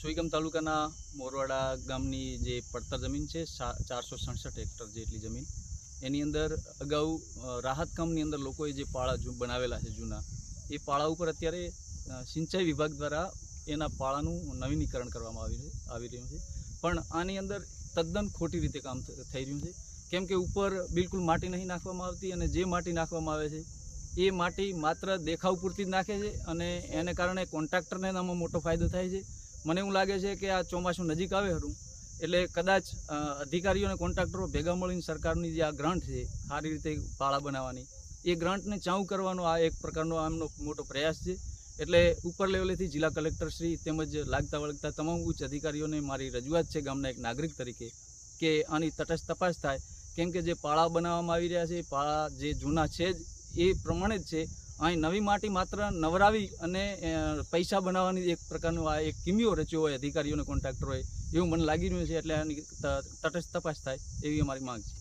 સુઈગમ તાલુકાના મોરવાડા ગામની જે પડતર જમીન છે ચારસો સડસઠ હેક્ટર જેટલી જમીન. એની અંદર અગાઉ રાહત કામની અંદર લોકોએ જે પાળા બનાવેલા છે જૂના, એ પાળા ઉપર અત્યારે સિંચાઈ વિભાગ દ્વારા એના પાળાનું નવીનીકરણ કરવામાં આવી આવી રહ્યું છે. પણ આની અંદર તદ્દન ખોટી રીતે કામ થઈ રહ્યું છે. કેમ કે ઉપર બિલકુલ માટી નહીં નાખવામાં આવતી અને જે માટી નાખવામાં આવે છે, એ માટી માત્ર દેખાવ પૂરતી જ નાખે છે અને એને કારણે કોન્ટ્રાક્ટરને એનામાં મોટો ફાયદો થાય છે. મને એવું લાગે છે કે આ ચોમાસું નજીક આવે ખરું. એટલે કદાચ અધિકારીઓ અને કોન્ટ્રાક્ટરો ભેગા મળીને સરકારની જે આ ગ્રાન્ટ છે, સારી રીતે પાળા બનાવવાની. એ ગ્રાન્ટને ચાઉ કરવાનો આ એક પ્રકારનો આમનો મોટો પ્રયાસ છે. એટલે ઉપર લેવલેથી જિલ્લા કલેક્ટરશ્રી તેમજ લાગતા વળગતા તમામ ઉચ્ચ અધિકારીઓને મારી રજૂઆત છે ગામના એક નાગરિક તરીકે, કે આની તટસ્થ તપાસ થાય. કેમ કે જે પાળા બનાવવામાં આવી રહ્યા છે, પાળા જે જૂના છે જ, એ પ્રમાણે જ છે. અહીં નવી માટી માત્ર નવરાવી અને પૈસા બનાવવાની એક પ્રકારનો આ એક કિમિયો રચ્યો હોય, અધિકારીઓને કોન્ટ્રાક્ટરોએ એવું મને લાગી રહ્યું છે એટલે આની તટસ્થ તપાસ થાય, એવી અમારી માંગ છે.